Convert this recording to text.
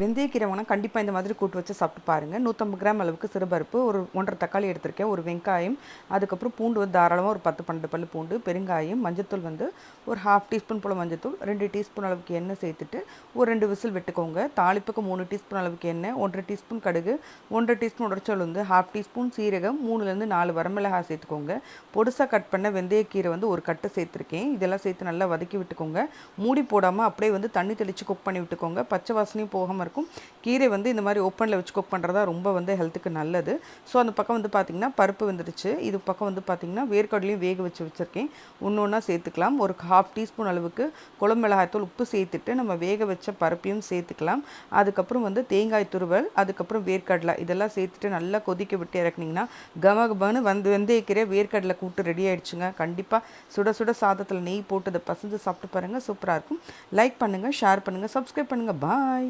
வெந்தயக்கீரை வாங்கினா கண்டிப்பாக இந்த மாதிரி கூட்டு வச்சு சாப்பிட்டு பாருங்கள் நூற்றம்பது கிராம் அளவுக்கு சிறுபருப்பு ஒரு ஒன்றரை தக்காளி எடுத்திருக்கேன். ஒரு வெங்காயம் அதுக்கப்புறம் பூண்டு வந்து தாராளமாக ஒரு பத்து பன்னெண்டு பல்லு பூண்டு பெருங்காயம் மஞ்சத்தூள் வந்து ஒரு ஹாஃப் டீஸ்பூன் போல் மஞ்சத்தூள் ரெண்டு டீஸ்பூன் அளவுக்கு எண்ணெய் சேர்த்துட்டு ஒரு ரெண்டு விசில் விட்டுக்கோங்க. தாளிப்புக்கு மூணு டீஸ்பூன் அளவுக்கு எண்ணெய் ஒன்றரை டீஸ்பூன் கடுகு ஒன்றரை டீஸ்பூன் உடச்சல் வந்து ஹாஃப் டீஸ்பூன் சீரகம் மூணுலேருந்து நாலு வரமிளகாய் சேர்த்துக்கோங்க. பொடுசாக கட் பண்ண வெந்தயக்கீரை வந்து ஒரு கட்டு சேர்த்துருக்கேன். இதெல்லாம் சேர்த்து நல்லா வதக்கி விட்டுக்கோங்க. மூடி போடாமல் அப்படியே வந்து தண்ணி தெளித்து குக் பண்ணி விட்டுக்கோங்க. பச்சை வாசனையும் போகாமல் இருக்கும். கீரை வந்து இந்த மாதிரி ஓப்பனில் வச்சு குக் பண்ணுறதா ரொம்ப வந்து ஹெல்த்துக்கு நல்லது. ஸோ அந்த பக்கம் வந்து பார்த்திங்கன்னா பருப்பு வந்துடுச்சு. இது பக்கம் வந்து பார்த்திங்கன்னா வேர்க்கடலையும் வேக வச்சு வச்சுருக்கேன். ஒன்று ஒன்றா சேர்த்துக்கலாம். ஒரு ஹாஃப் டீஸ்பூன் அளவுக்கு குழம்பு மிளகாய்த்தூள் உப்பு சேர்த்துட்டு நம்ம வேக வச்ச பருப்பையும் சேர்த்துக்கலாம். அதுக்கப்புறம் வந்து தேங்காய் துருவல் அதுக்கப்புறம் வேர்க்கடலை. இதெல்லாம் சேர்த்துட்டு நல்லா கொதிக்க விட்டு இறக்குனீங்கன்னா கமகமன்னு வந்து வெந்தயக்கீரை வேர்க்கடலை கூட்டு ரெடி ஆகிடுச்சுங்க கண்டிப்பாக சுட சுட சாதத்தில் நெய் போட்டு அதை பசஞ்சு சாப்பிட்டு பாருங்கள் சூப்பராக இருக்கும். லைக் பண்ணுங்கள் ஷேர் பண்ணுங்கள் சப்ஸ்கிரைப் பண்ணுங்கள் பாய்